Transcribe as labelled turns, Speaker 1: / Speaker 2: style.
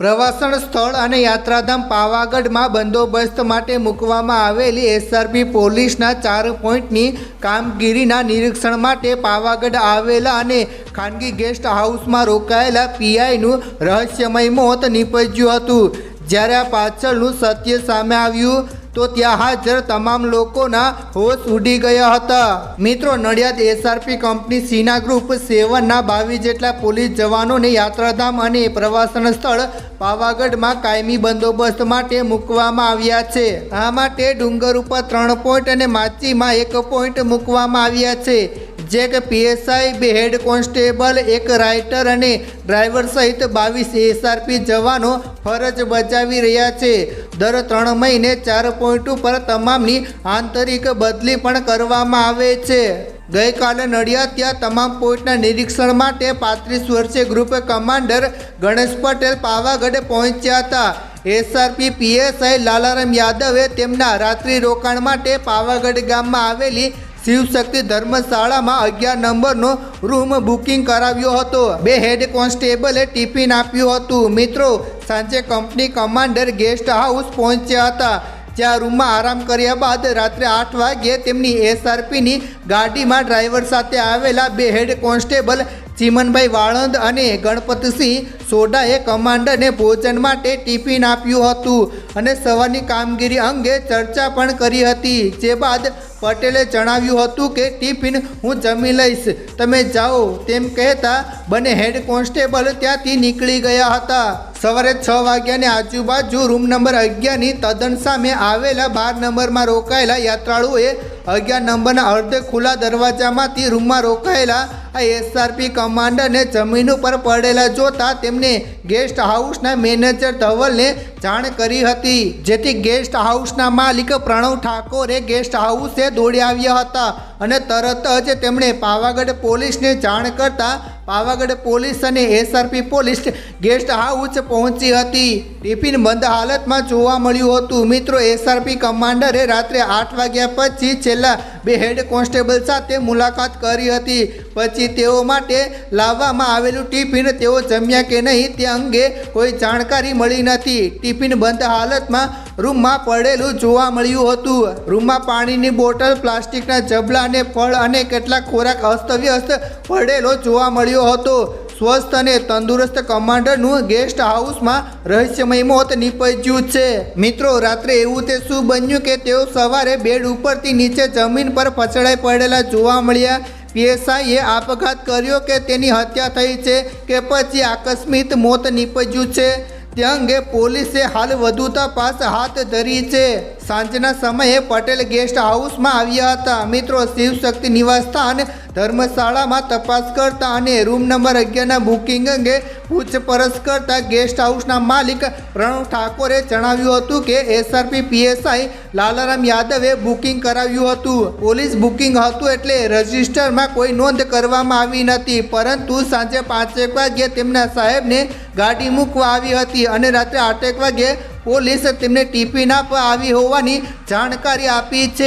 Speaker 1: પ્રવાસન સ્થળ અને યાત્રાધામ પાવાગઢમાં બંદોબસ્ત માટે મૂકવામાં આવેલી એસઆરપી પોલીસના ચાર પોઈન્ટની કામગીરીના નિરીક્ષણ માટે પાવાગઢ આવેલા અને ખાનગી ગેસ્ટ હાઉસમાં રોકાયેલા પીઆઈનું રહસ્યમય મોત નીપજ્યું હતું. જ્યારે આ પાછળનું સત્ય સામે આવ્યું તો ત્યાં હાજર તમામ લોકોના હોશ ઉડી ગયા હતા. મિત્રો, નડિયાદ એસઆરપી કંપની સીના ગ્રુપ સેવનના બાવીસ જેટલા પોલીસ જવાનોને યાત્રાધામ અને પ્રવાસન સ્થળ પાવાગઢમાં કાયમી બંદોબસ્ત માટે મૂકવામાં આવ્યા છે. આ માટે ડુંગર ઉપર ત્રણ પોઈન્ટ અને માચીમાં એક પોઈન્ટ મૂકવામાં આવ્યા છે. જે કે પીએસઆઈ બે હેડ કોન્સ્ટેબલ, એક રાઇટર અને ડ્રાઈવર સહિત બાવીસ એસઆરપી જવાનો ફરજ બજાવી રહ્યા છે. દર ત્રણ મહિને ચાર પોઈન્ટ ઉપર તમામની આંતરિક બદલી પણ કરવામાં આવે છે. ગઈકાલે નડિયાદ ત્યાં તમામ પોઈન્ટના નિરીક્ષણ માટે પાંત્રીસ વર્ષીય ગ્રુપ કમાન્ડર ગણેશ પટેલ પાવાગઢ પહોંચ્યા હતા. એસઆરપી પીએસઆઈ લાલારામ યાદવે તેમના રાત્રિ રોકાણ માટે પાવાગઢ ગામમાં આવેલી શિવશક્તિ ધર્મશાળામાં અગિયાર નંબરનો રૂમ બુકિંગ કરાવ્યો હતો. બે હેડ કોન્સ્ટેબલે ટિફિન આપ્યું હતું. મિત્રો, સાંજે કંપની કમાન્ડર ગેસ્ટ હાઉસ પહોંચ્યા હતા. જ્યાં રૂમમાં આરામ કર્યા બાદ રાત્રે આઠ વાગ્યે તેમની એસઆરપીની ગાડીમાં ડ્રાઈવર સાથે આવેલા બે હેડ કોન્સ્ટેબલ ચીમનભાઈ વાળંદ અને ગણપતસિંહ સોડાએ કમાન્ડરને ભોજન માટે ટિફિન આપ્યું હતું અને સવારની કામગીરી અંગે ચર્ચા પણ કરી હતી. જે બાદ પટેલે જણાવ્યું હતું કે, ટિફિન હું જમી લઈશ. તમે જાઓ. તેમ કહેતા બંને હેડ કોન્સ્ટેબલ ત્યાંથી નીકળી ગયા હતા. સવારે છ વાગ્યાની આજુબાજુ રૂમ નંબર અગિયારની તદ્દન સામે આવેલા બાર નંબરમાં રોકાયેલા યાત્રાળુઓએ અગિયાર નંબરના અર્ધ ખુલ્લા દરવાજામાંથી રૂમમાં રોકાયેલા આ એસઆરપી કમાન્ડરને જમીન ઉપર પડેલા જોતા તેમને ગેસ્ટ હાઉસના મેનેજર ધવલને જાણ કરી હતી. જેથી ગેસ્ટ હાઉસના માલિક પ્રણવ ઠાકોરે ગેસ્ટ હાઉસે દોડી આવ્યા હતા અને તરત જ તેમણે પાવાગઢ પોલીસને જાણ કરતા પાવાગઢ પોલીસ અને એસઆરપી પોલીસ ગેસ્ટ હાઉસ પહોંચી હતી. ટિફિન બંધ હાલતમાં જોવા મળ્યું હતું. મિત્રો એસઆરપી કમાન્ડરે રાત્રે આઠ વાગ્યા પછી છેલ્લા બે હેડ કોન્સ્ટેબલ સાથે મુલાકાત કરી હતી. પછી તેઓ માટે લાવવામાં આવેલું ટિફિન તેઓ જમ્યા કે નહીં તે અંગે કોઈ જાણકારી મળી નથી. ટિફિન બંધ હાલતમાં રૂમમાં પડેલું જોવા મળ્યું હતું. રૂમમાં પાણીની બોટલ, પ્લાસ્ટિકના જબલા અને ફળ અને કેટલાક ખોરાક અસ્તવ્યસ્ત પડેલો જોવા મળ્યો હતો. સ્વસ્થ અને તંદુરસ્ત કમાન્ડરનું ગેસ્ટ હાઉસમાં રહસ્યમય મોત નીપજ્યું છે. મિત્રો, રાત્રે એવું તે શું બન્યું કે તેઓ સવારે બેડ ઉપરથી નીચે જમીન પર પછડાઈ પડેલા જોવા મળ્યા? પીએસઆઈએ આપઘાત કર્યો કે તેની હત્યા થઈ છે કે પછી આકસ્મિક મોત નીપજ્યું છે? તે અંગે પોલીસે હાલ વધુ તપાસ હાથ ધરી છે. સાંજના સમયે પટેલ ગેસ્ટ હાઉસમાં આવ્યા હતા. મિત્રો, શિવશક્તિ નિવાસસ્થાન ધર્મશાળામાં તપાસ કરતા અને રૂમ નંબર અગિયારના બુકિંગ અંગે પૂછપરછ કરતા ગેસ્ટ હાઉસના માલિક પ્રણવ ઠાકોરે જણાવ્યું હતું કે એસઆરપી પીએસઆઈ લાલારામ યાદવે બુકિંગ કરાવ્યું હતું. પોલીસ બુકિંગ હતું એટલે રજિસ્ટરમાં કોઈ નોંધ કરવામાં આવી નથી. પરંતુ સાંજે પાંચેક વાગ્યે તેમના સાહેબને ગાડી મૂકવા આવી હતી અને રાત્રે આઠેક વાગ્યે પોલીસ તેમને ટીપી ના આવી હોવાની જાણકારી આપી છે.